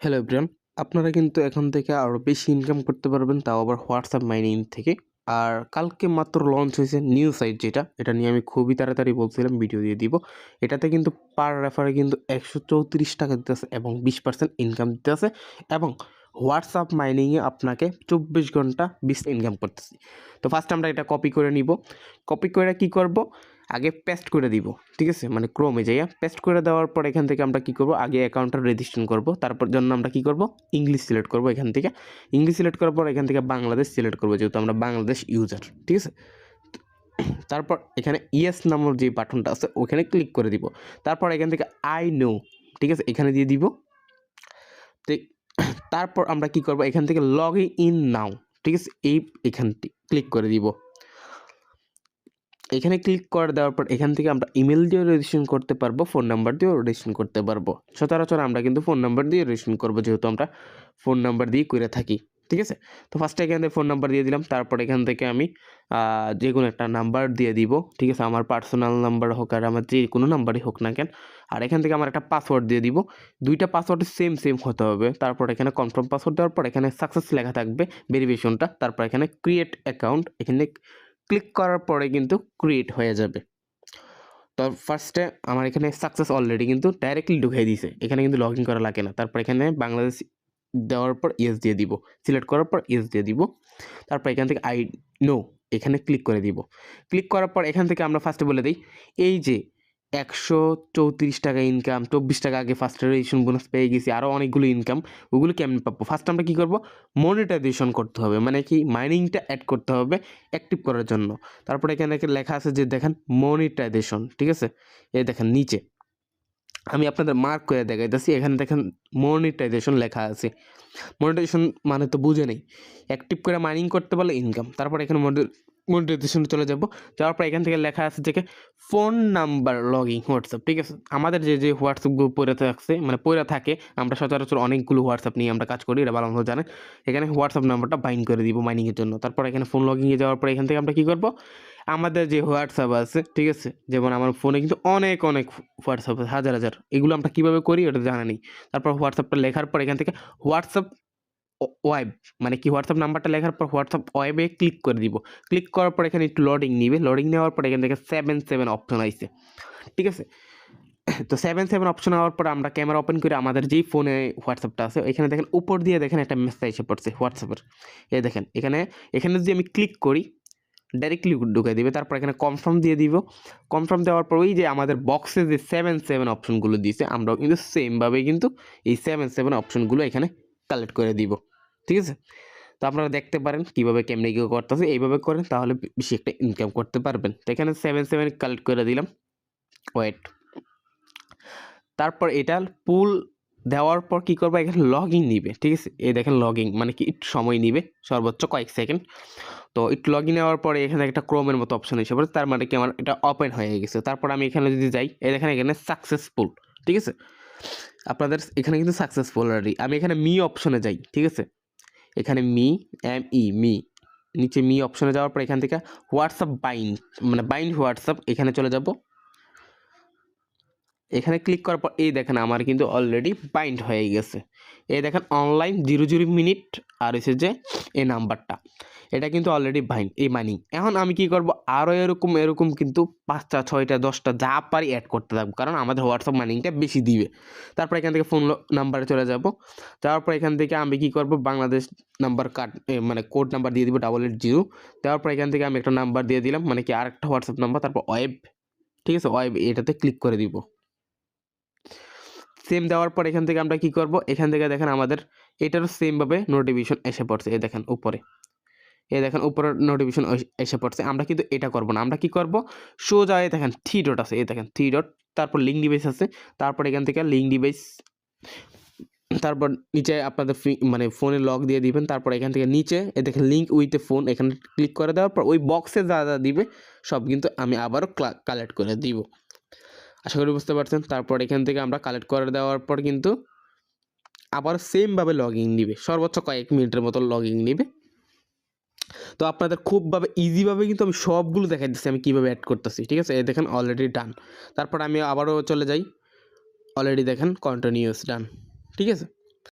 Hello everyone আপনারা কিন্তু এখন থেকে আরও বেশি ইনকাম করতে পারবেন, তাও আবার হোয়াটসঅ্যাপ মাইনিং থেকে। আর কালকে মাত্র লঞ্চ হয়েছে নিউ সাইট যেটা, এটা নিয়ে আমি খুবই তাড়াতাড়ি বলছিলাম ভিডিও দিয়ে দিব। এটাতে কিন্তু পার রেফারে কিন্তু একশো চৌত্রিশ টাকা দিতেছে এবং বিশ পার্সেন্ট ইনকাম দিতেছে এবং হোয়াটসঅ্যাপ মাইনিংয়ে আপনাকে চব্বিশ ঘণ্টা বিশ ইনকাম করতেছি। তো ফার্স্ট আমরা এটা কপি করে নিব। কপি করে কি করব? আগে পেস্ট করে দিব, ঠিক আছে? মানে ক্রোমে যাইয়া পেস্ট করে দেওয়ার পর এখান থেকে আমরা কি করব? আগে অ্যাকাউন্টটা রেজিস্ট্রেশন করব। তারপর জন্য আমরা কি করব? ইংলিশ সিলেক্ট করব এখান থেকে। ইংলিশ সিলেক্ট করার পর এখান থেকে বাংলাদেশ সিলেক্ট করব, যেহেতু আমরা বাংলাদেশ ইউজার ঠিক আছে? তারপর এখানে ইয়েস নামের যে বাটনটা আছে, ওখানে ক্লিক করে দিব। তারপর এখান থেকে আই নো ঠিক আছে? এখানে দিয়ে দিব। তারপর আমরা কি করব? এখান থেকে লগ ইন নাও ঠিক আছে? এই এখানটি ক্লিক করে দিব। এখানে ক্লিক করে দেওয়ার পর এখান থেকে আমরা ইমেল দিয়েও রেজিস্ট্রেশন করতে পারব ফোন নাম্বার দিয়েও রেজিস্ট্রেশন করতে পারব। সচরাচর আমরা কিন্তু ফোন নাম্বার দিয়ে রেজিস্ট্রেশন করব, যেহেতু আমরা ফোন নাম্বার দিয়ে করে থাকি। ঠিক আছে? তো ফার্স্টে এখান থেকে ফোন নাম্বার দিয়ে দিলাম, তারপর এখান থেকে আমি যে কোনো একটা নাম্বার দিয়ে দিব, ঠিক আছে? আমার পার্সোনাল নাম্বার হোক আর আমার যে কোনো নাম্বারই হোক না কেন, আর এখান থেকে আমার একটা পাসওয়ার্ড দিয়ে দিব, দুইটা পাসওয়ার্ড সেম সেম হতে হবে, তারপর এখানে কনফার্ম পাসওয়ার্ড দেওয়ার পর এখানে সাকসেস লেখা থাকবে ভেরিফিকেশনটা তারপর এখানে ক্রিয়েট অ্যাকাউন্ট এখানে ক্লিক করার পরে কিন্তু ক্রিয়েট হয়ে যাবে। তো ফার্স্টে আমার এখানে সাকসেস অলরেডি কিন্তু ডাইরেক্টলি ঢুকিয়ে দিয়েছে, এখানে কিন্তু লগ ইন করা লাগে না, তারপর এখানে বাংলাদেশ দেওয়ার পর ইয়েস দিয়ে দিব। সিলেক্ট করার পর ইয়েস দিয়ে দিব। তারপর এখান থেকে আই নো এখানে ক্লিক করে দিব। ক্লিক করার পর এখান থেকে আমরা ফার্স্টে বলে দিই, এই যে একশো চৌত্রিশ টাকা ইনকাম চব্বিশ টাকা আগে ফার্স্ট রেজিস্ট্রেশন বোনাস পেয়ে গেছি আরও অনেকগুলো ইনকাম ওগুলো কেমন পাবো? ফার্স্ট আমরা কী করব? মনিটাইজেশন করতে হবে মানে কি মাইনিংটা অ্যাড করতে হবে অ্যাক্টিভ করার জন্য। তারপরে এখানে লেখা আছে যে দেখেন মনিটাইজেশন ঠিক আছে? এই দেখেন নিচে। আমি আপনাদের মার্ক করে দেখাইতেছি, এখানে দেখেন মনিটাইজেশন লেখা আছে। মনিটাইজেশন মানে তো বুঝে নেই। অ্যাক্টিভ করে মাইনিং করতে পারলে ইনকাম তারপর এখানে মনিটাইজেশন চলে যাব। যাওয়ার পর এখান থেকে লেখা আছে যে ফোন নাম্বার লগিং হোয়াটসঅ্যাপ ঠিক আছে? আমাদের যে যে হোয়াটসঅ্যাপ গ্রুপ পড়ে থাকছে মানে পড়ে থাকে, আমরা সচরাচর অনেকগুলো হোয়াটসঅ্যাপ নিয়ে আমরা কাজ করি, এটা ভালো মতো জানেন। এখানে হোয়াটসঅ্যাপ নাম্বারটা বাইন্ড করে দিব মাইনিংয়ের জন্য। তারপর এখানে ফোন লগিংয়ে যাওয়ার পর এখান থেকে আমরা কী করব? আমাদের যে হোয়াটসঅ্যাপ আছে, ঠিক আছে? যেমন আমার ফোনে কিন্তু অনেক অনেক হোয়াটসঅ্যাপ আছে, হাজার হাজার। এগুলো আমরা কীভাবে করি ওটা জানা নেই। তারপর হোয়াটসঅ্যাপটা লেখার পর এখান থেকে হোয়াটসঅ্যাপ ওয়েব। মানে কি, হোয়াটসঅ্যাপ নাম্বারটা লেখার পর হোয়াটসঅ্যাপ ওয়েবে ক্লিক করে দিব। ক্লিক করার পর এখানে একটু লোডিং নিবে। লোডিং নেওয়ার পর এখান থেকে সেভেন সেভেন অপশন আইছে। ঠিক আছে? তো সেভেন সেভেন অপশন হওয়ার পর আমরা ক্যামেরা ওপেন করে আমাদের যেই ফোনে হোয়াটসঅ্যাপটা আছে এখানে দেখেন উপর দিয়ে দেখেন একটা মেসেজ এসে পড়ছে হোয়াটসঅ্যাপের। এ দেখেন, এখানে এখানে যদি আমি ক্লিক করি ডাইরেক্টলি ঢুকে দিবে। তারপর এখানে কনফার্ম দিয়ে দিব। কনফার্ম দেওয়ার পর ওই যে আমাদের বক্সে যে সেভেন সেভেন অপশনগুলো দিয়েছে, আমরাও কিন্তু সেমভাবে কিন্তু এই সেভেন সেভেন অপশনগুলো এখানে কালেক্ট করে দিব। ঠিক আছে? তো আপনারা দেখতে পারেন কীভাবে কেমনি কী করতেছে। এইভাবে করেন তাহলে বেশি একটা ইনকাম করতে পারবেন। তো এখানে সেভেন সেভেন কালেক্ট করে দিলাম। ওয়েট তারপর এটা পুল দেওয়ার পর কী করব? এখানে লগ ইন নিবে, ঠিক আছে? এই দেখেন লগ মানে কি একটু সময় নিবে, সর্বোচ্চ কয়েক সেকেন্ড তো একটু লগ ইন নেওয়ার পরে এখানে একটা ক্রোমের মতো অপশন এসে পড়ে, তার মানে কি আমার এটা ওপেন হয়ে গেছে। তারপর আমি এখানে যদি যাই, এই দেখেন এখানে সাকসেসফুল ঠিক আছে? আপনাদের এখানে কিন্তু সাকসেসফুল অলরেডি আমি এখানে মি অপশনে যাই, ঠিক আছে? এখানে মি, এম, ই, মি। নিচে মি অপশনে যাওয়ার পর এখান থেকে হোয়াটসঅ্যাপ বাইন্ড মানে বাইন্ড হোয়াটসঅ্যাপ, এখানে চলে যাব। এখানে ক্লিক করার পর, এই দেখেন আমার কিন্তু অলরেডি বাইন্ড হয়ে গেছে। এই দেখেন অনলাইন জিরো জিরো মিনিট আর হচ্ছে যে এই নাম্বারটা এটা কিন্তু অলরেডি বাইন্ড এই মাইনিং এখন আমি কি করব? আরও এরকম এরকম কিন্তু পাঁচটা, ছয়টা, দশটা যা পারি অ্যাড করতে থাকব, কারণ আমাদের হোয়াটসঅ্যাপ মানিংটা বেশি দিবে। তারপর এখান থেকে ফোন নাম্বারে চলে যাব। তারপর এখান থেকে আমি কি করব? বাংলাদেশ নাম্বার কার্ড মানে কোড নাম্বার দিয়ে দিব ডাবল এইট জিরো তারপর এখান থেকে আমি একটা নাম্বার দিয়ে দিলাম মানে কি আরেকটা হোয়াটসঅ্যাপ নাম্বার তারপর ওয়েব ঠিক আছে? ওয়েব এটাতে ক্লিক করে দিব। সেম দেওয়ার পর এখান থেকে আমরা কি করব? এখান থেকে দেখেন আমাদের এটারও সেমভাবে নোটিফিকেশন এসে পড়ছে। এই দেখেন উপরে। এ দেখেন উপরের নোটিফিকেশন এসে পড়ছে। আমরা কিন্তু এটা করব না। আমরা কি করব? সোজা এ দেখেন থ্রি ডট আছে। এই দেখেন থ্রি ডট তারপর লিঙ্ক ডিভাইস আছে। তারপর এখান থেকে লিঙ্ক ডিভাইস তারপর নিচে আপনাদের মানে ফোনে লক দিয়ে দিবেন। তারপর এখান থেকে নিচে এ দেখেন লিঙ্ক উইথ এ ফোন এখানে ক্লিক করে দেওয়ার পর ওই বক্সে যা যা দিবে, সব কিন্তু আমি আবারও কালেক্ট করে দিব। আশা করি বুঝতে পারছেন। তারপর এখান থেকে আমরা কালেক্ট করে দেওয়ার পর কিন্তু আবার সেমভাবে লগ ইন নিবে। সর্বোচ্চ কয়েক মিনিটের মতো লগ ইন নিবে। তো আপনাদের খুবভাবে ইজিভাবে কিন্তু আমি সবগুলো দেখাই দিচ্ছি, আমি কীভাবে অ্যাড করতেছি, ঠিক আছে? দেখেন অলরেডি ডান তারপর আমি আবারও চলে যাই। অলরেডি দেখেন কন্টিনিউস ডান ঠিক আছে?